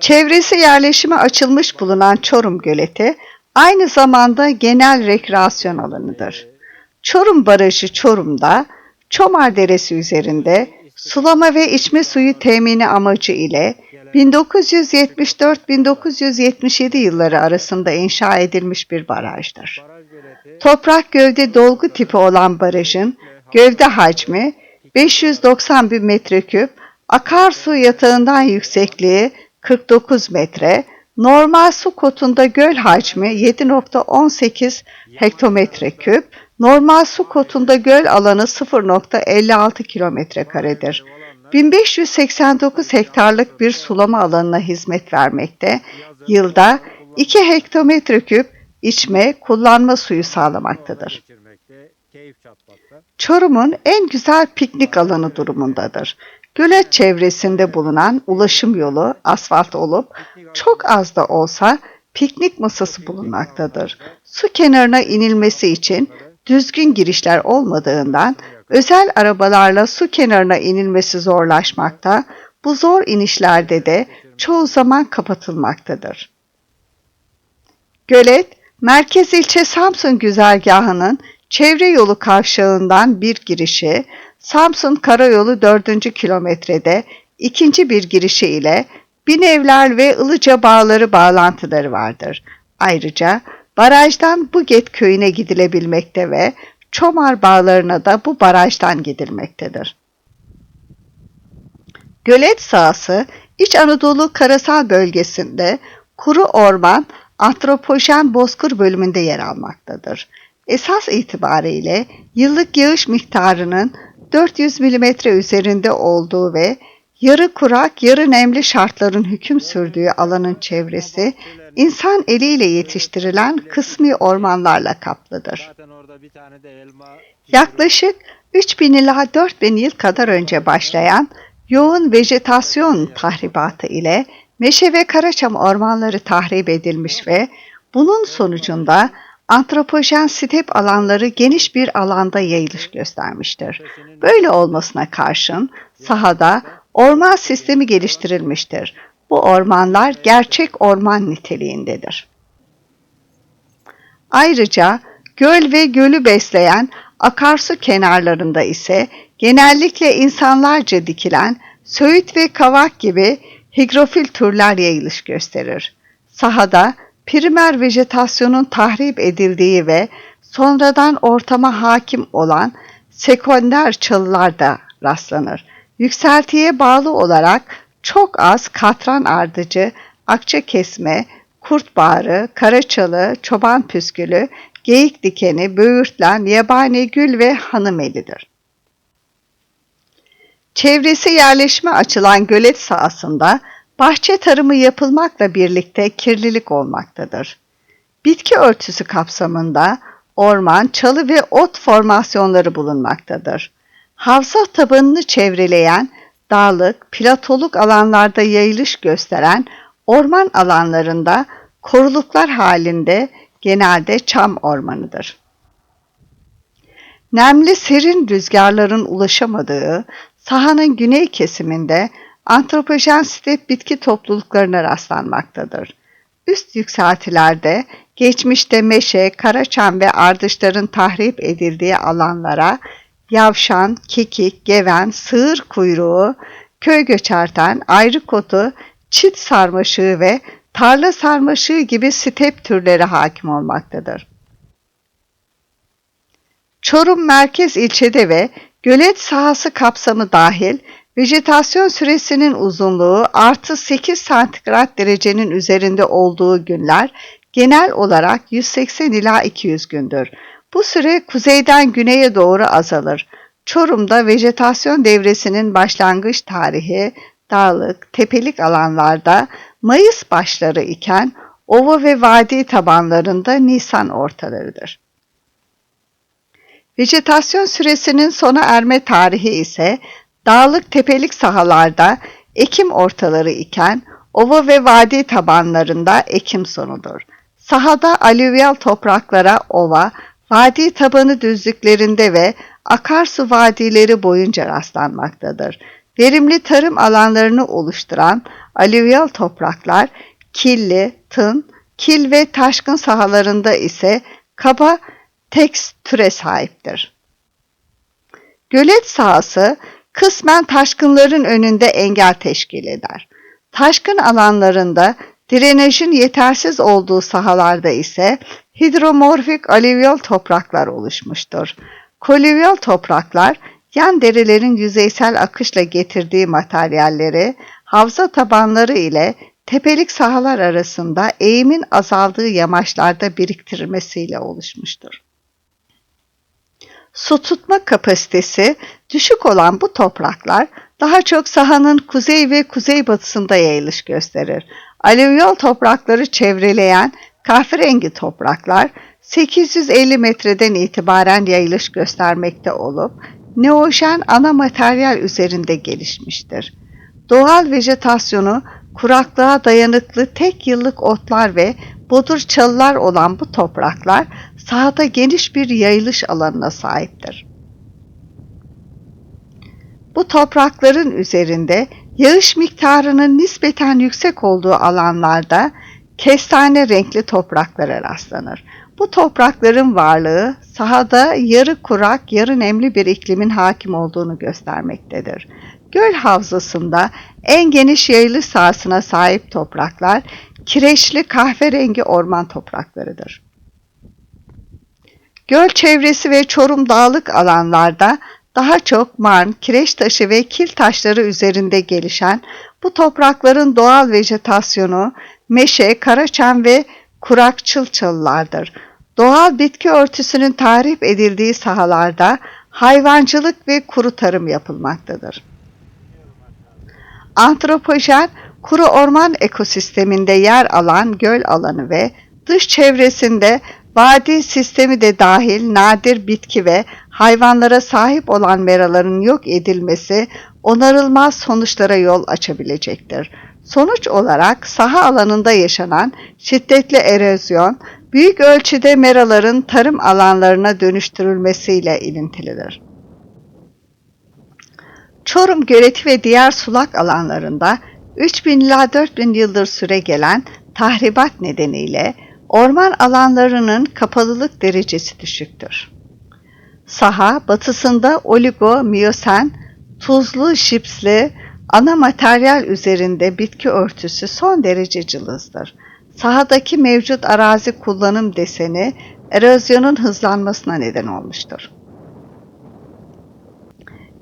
Çevresi yerleşime açılmış bulunan Çorum Göleti aynı zamanda genel rekreasyon alanıdır. Çorum Barajı Çorum'da Çomar Deresi üzerinde sulama ve içme suyu temini amacı ile 1974-1977 yılları arasında inşa edilmiş bir barajdır. Toprak gövde dolgu tipi olan barajın gövde hacmi 590 bin metreküp, akarsu yatağından yüksekliği 49 metre, normal su kotunda göl hacmi 7.18 hektometre küp, normal su kotunda göl alanı 0.56 kilometre karedir. 1589 hektarlık bir sulama alanına hizmet vermekte, yılda 2 hektometre küp içme, kullanma suyu sağlamaktadır. Çorum'un en güzel piknik alanı durumundadır. Gölet çevresinde bulunan ulaşım yolu asfalt olup çok az da olsa piknik masası bulunmaktadır. Su kenarına inilmesi için düzgün girişler olmadığından özel arabalarla su kenarına inilmesi zorlaşmakta, bu zor inişlerde de çoğu zaman kapatılmaktadır. Gölet, merkez ilçe Samsun güzergahının çevre yolu kavşağından bir girişi, Samsun Karayolu 4. kilometrede ikinci bir girişi ile Binevler ve Ilıca bağları bağlantıları vardır. Ayrıca barajdan Buget köyüne gidilebilmekte ve Çomar bağlarına da bu barajdan gidilmektedir. Gölet sahası İç Anadolu karasal bölgesinde kuru orman antropojen bozkır bölümünde yer almaktadır. Esas itibariyle yıllık yağış miktarının 400 mm üzerinde olduğu ve yarı kurak, yarı nemli şartların hüküm sürdüğü alanın çevresi insan eliyle yetiştirilen kısmi ormanlarla kaplıdır. Yaklaşık 3000 ila 4000 yıl kadar önce başlayan yoğun vejetasyon tahribatı ile meşe ve karaçam ormanları tahrip edilmiş ve bunun sonucunda antropojen step alanları geniş bir alanda yayılış göstermiştir. Böyle olmasına karşın sahada orman sistemi geliştirilmiştir. Bu ormanlar gerçek orman niteliğindedir. Ayrıca göl ve gölü besleyen akarsu kenarlarında ise genellikle insanlarca dikilen söğüt ve kavak gibi higrofil türler yayılış gösterir. Sahada primer vejetasyonun tahrip edildiği ve sonradan ortama hakim olan sekonder çalılar da rastlanır. Yükseltiye bağlı olarak çok az katran ardıcı, akça kesme, kurt bağrı, karaçalı, çoban püskülü, geyik dikeni, böğürtlen, yabani gül ve hanımelidir. Çevresi yerleşme açılan gölet sahasında bahçe tarımı yapılmakla birlikte kirlilik olmaktadır. Bitki örtüsü kapsamında orman, çalı ve ot formasyonları bulunmaktadır. Havza tabanını çevreleyen dağlık, platoluk alanlarda yayılış gösteren orman alanlarında koruluklar halinde genelde çam ormanıdır. Nemli serin rüzgarların ulaşamadığı sahanın güney kesiminde antropojen step bitki topluluklarına rastlanmaktadır. Üst yükseltilerde geçmişte meşe, karaçam ve ardışların tahrip edildiği alanlara yavşan, kekik, geven, sığır kuyruğu, köy göçerten, ayrı kotu, çit sarmaşığı ve tarla sarmaşığı gibi step türleri hakim olmaktadır. Çorum merkez ilçede ve gölet sahası kapsamı dahil vejetasyon süresinin uzunluğu artı 8 santigrat derecenin üzerinde olduğu günler genel olarak 180 ila 200 gündür. Bu süre kuzeyden güneye doğru azalır. Çorum'da vejetasyon devresinin başlangıç tarihi dağlık, tepelik alanlarda Mayıs başları iken ova ve vadi tabanlarında Nisan ortalarıdır. Vejetasyon süresinin sona erme tarihi ise dağlık tepelik sahalarda Ekim ortaları iken ova ve vadi tabanlarında Ekim sonudur. Sahada alüvyal topraklara ova, vadi tabanı düzlüklerinde ve akarsu vadileri boyunca rastlanmaktadır. verimli tarım alanlarını oluşturan alüvyal topraklar, killi, tın, kil ve taşkın sahalarında ise kaba tekstüre sahiptir. Gölet sahası kısmen taşkınların önünde engel teşkil eder. Taşkın alanlarında drenajın yetersiz olduğu sahalarda ise hidromorfik alüvyal topraklar oluşmuştur. Kolüvyal topraklar yan derelerin yüzeysel akışla getirdiği materyalleri havza tabanları ile tepelik sahalar arasında eğimin azaldığı yamaçlarda biriktirmesiyle oluşmuştur. Su tutma kapasitesi düşük olan bu topraklar daha çok sahanın kuzey ve kuzeybatısında yayılış gösterir. Alüvyal toprakları çevreleyen kahverengi topraklar 850 metreden itibaren yayılış göstermekte olup neojen ana materyal üzerinde gelişmiştir. Doğal vejetasyonu kuraklığa dayanıklı tek yıllık otlar ve bodur çalılar olan bu topraklar sahada geniş bir yayılış alanına sahiptir. Bu toprakların üzerinde yağış miktarının nispeten yüksek olduğu alanlarda kestane renkli topraklara rastlanır. Bu toprakların varlığı sahada yarı kurak, yarı nemli bir iklimin hakim olduğunu göstermektedir. Göl havzasında en geniş yayılış sahasına sahip topraklar kireçli kahverengi orman topraklarıdır. Göl çevresi ve Çorum dağlık alanlarda daha çok marn, kireç taşı ve kil taşları üzerinde gelişen bu toprakların doğal vejetasyonu meşe, karaçam ve kurakçıl çalılardır. Doğal bitki örtüsünün tarif edildiği sahalarda hayvancılık ve kuru tarım yapılmaktadır. Antropojen, kuru orman ekosisteminde yer alan göl alanı ve dış çevresinde vadi sistemi de dahil nadir bitki ve hayvanlara sahip olan meraların yok edilmesi onarılmaz sonuçlara yol açabilecektir. Sonuç olarak saha alanında yaşanan şiddetli erozyon, büyük ölçüde meraların tarım alanlarına dönüştürülmesiyle ilintilidir. Çorum göleti ve diğer sulak alanlarında 3000 ila 4000 yıldır süre gelen tahribat nedeniyle orman alanlarının kapalılık derecesi düşüktür. Saha batısında oligo, miyosen, tuzlu, şipsli, ana materyal üzerinde bitki örtüsü son derece cılızdır. Sahadaki mevcut arazi kullanım deseni erozyonun hızlanmasına neden olmuştur.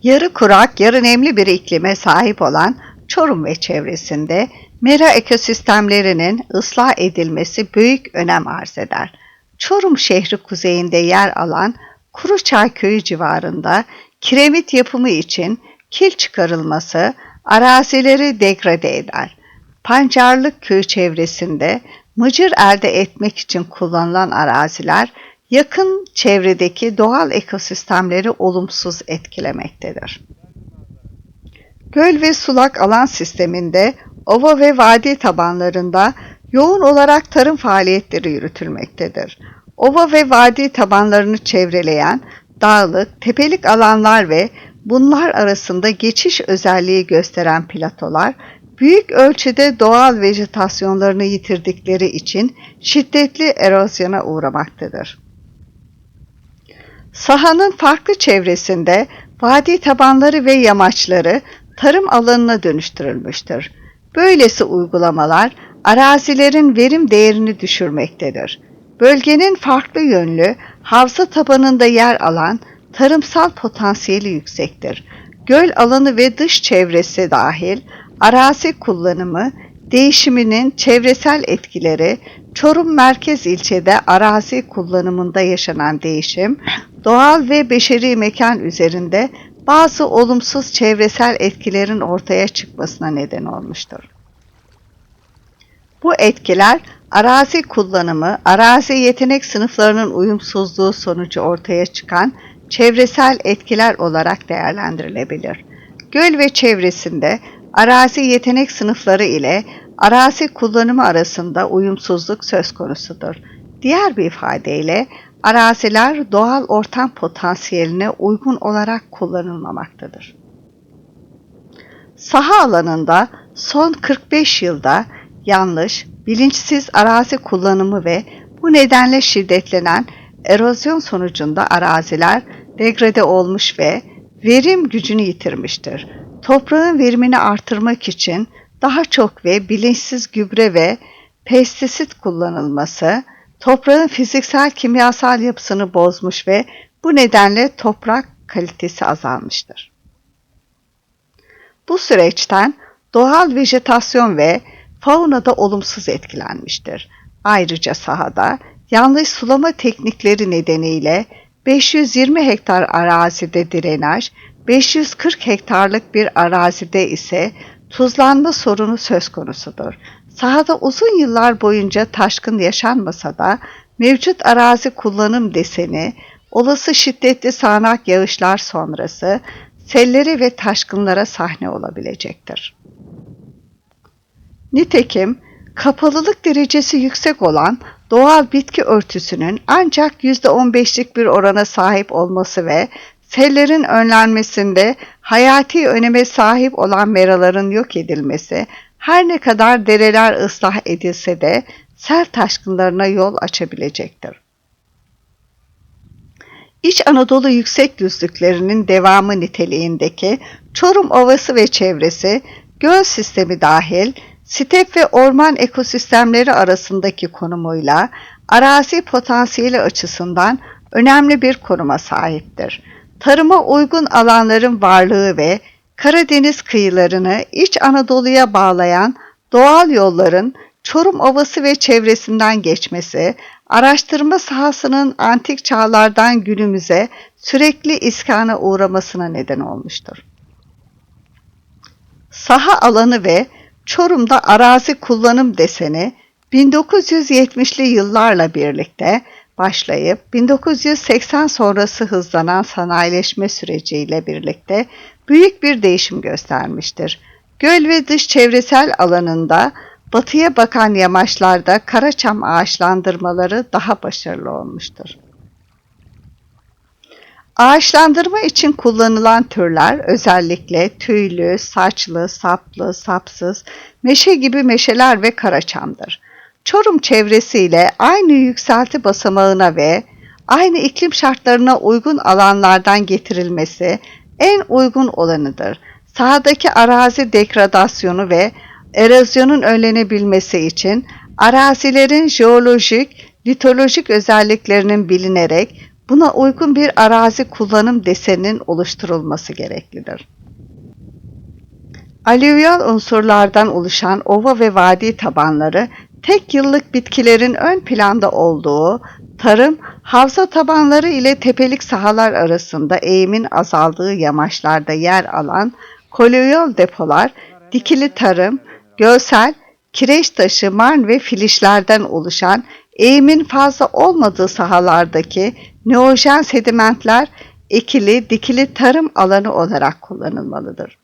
Yarı kurak, yarı nemli bir iklime sahip olan Çorum ve çevresinde mera ekosistemlerinin ıslah edilmesi büyük önem arz eder. Çorum şehri kuzeyinde yer alan Kuruçay köyü civarında kiremit yapımı için kil çıkarılması arazileri degrade eder. Pancarlık köy çevresinde mıcır elde etmek için kullanılan araziler yakın çevredeki doğal ekosistemleri olumsuz etkilemektedir. Göl ve sulak alan sisteminde ova ve vadi tabanlarında yoğun olarak tarım faaliyetleri yürütülmektedir. Ova ve vadi tabanlarını çevreleyen dağlık, tepelik alanlar ve bunlar arasında geçiş özelliği gösteren platolar büyük ölçüde doğal vejetasyonlarını yitirdikleri için şiddetli erozyona uğramaktadır. Sahanın farklı çevresinde vadi tabanları ve yamaçları tarım alanına dönüştürülmüştür. Böylesi uygulamalar arazilerin verim değerini düşürmektedir. Bölgenin farklı yönlü havza tabanında yer alan tarımsal potansiyeli yüksektir. Göl alanı ve dış çevresi dahil arazi kullanımı değişiminin çevresel etkileri Çorum merkez ilçede arazi kullanımında yaşanan değişim, doğal ve beşeri mekan üzerinde bazı olumsuz çevresel etkilerin ortaya çıkmasına neden olmuştur. Bu etkiler arazi kullanımı, arazi yetenek sınıflarının uyumsuzluğu sonucu ortaya çıkan çevresel etkiler olarak değerlendirilebilir. Göl ve çevresinde arazi yetenek sınıfları ile arazi kullanımı arasında uyumsuzluk söz konusudur. Diğer bir ifadeyle araziler doğal ortam potansiyeline uygun olarak kullanılmamaktadır. saha alanında son 45 yılda yanlış, bilinçsiz arazi kullanımı ve bu nedenle şiddetlenen erozyon sonucunda araziler degrade olmuş ve verim gücünü yitirmiştir. Toprağın verimini artırmak için daha çok ve bilinçsiz gübre ve pestisit kullanılması, toprağın fiziksel kimyasal yapısını bozmuş ve bu nedenle toprak kalitesi azalmıştır. Bu süreçten doğal vejetasyon ve fauna da olumsuz etkilenmiştir. Ayrıca sahada yanlış sulama teknikleri nedeniyle 520 hektar arazide drenaj, 540 hektarlık bir arazide ise tuzlanma sorunu söz konusudur. Sahada uzun yıllar boyunca taşkın yaşanmasa da mevcut arazi kullanım deseni, olası şiddetli sağanak yağışlar sonrası sellere ve taşkınlara sahne olabilecektir. Nitekim kapalılık derecesi yüksek olan doğal bitki örtüsünün ancak %15'lik bir orana sahip olması ve sellerin önlenmesinde hayati öneme sahip olan meraların yok edilmesi her ne kadar dereler ıslah edilse de sel taşkınlarına yol açabilecektir. İç Anadolu yüksek düzlüklerinin devamı niteliğindeki Çorum Ovası ve çevresi, göl sistemi dahil step ve orman ekosistemleri arasındaki konumuyla arazi potansiyeli açısından önemli bir konuma sahiptir. Tarıma uygun alanların varlığı ve Karadeniz kıyılarını İç Anadolu'ya bağlayan doğal yolların Çorum Ovası ve çevresinden geçmesi, araştırma sahasının antik çağlardan günümüze sürekli iskana uğramasına neden olmuştur. Saha alanı ve Çorum'da arazi kullanım deseni 1970'li yıllarla birlikte başlayıp 1980 sonrası hızlanan sanayileşme süreciyle birlikte büyük bir değişim göstermiştir. Göl ve dış çevresel alanında batıya bakan yamaçlarda karaçam ağaçlandırmaları daha başarılı olmuştur. Ağaçlandırma için kullanılan türler özellikle tüylü, saçlı, saplı, sapsız, meşe gibi meşeler ve karaçamdır. Çorum çevresiyle aynı yükselti basamağına ve aynı iklim şartlarına uygun alanlardan getirilmesi en uygun olanıdır. Sahadaki arazi degradasyonu ve erozyonun önlenebilmesi için arazilerin jeolojik, litolojik özelliklerinin bilinerek buna uygun bir arazi kullanım deseninin oluşturulması gereklidir. Alüvyal unsurlardan oluşan ova ve vadi tabanları tek yıllık bitkilerin ön planda olduğu, tarım, havza tabanları ile tepelik sahalar arasında eğimin azaldığı yamaçlarda yer alan kolüvyal depolar, dikili tarım, görsel, kireç taşı, marn ve filişlerden oluşan eğimin fazla olmadığı sahalardaki neojen sedimentler ekili, dikili tarım alanı olarak kullanılmalıdır.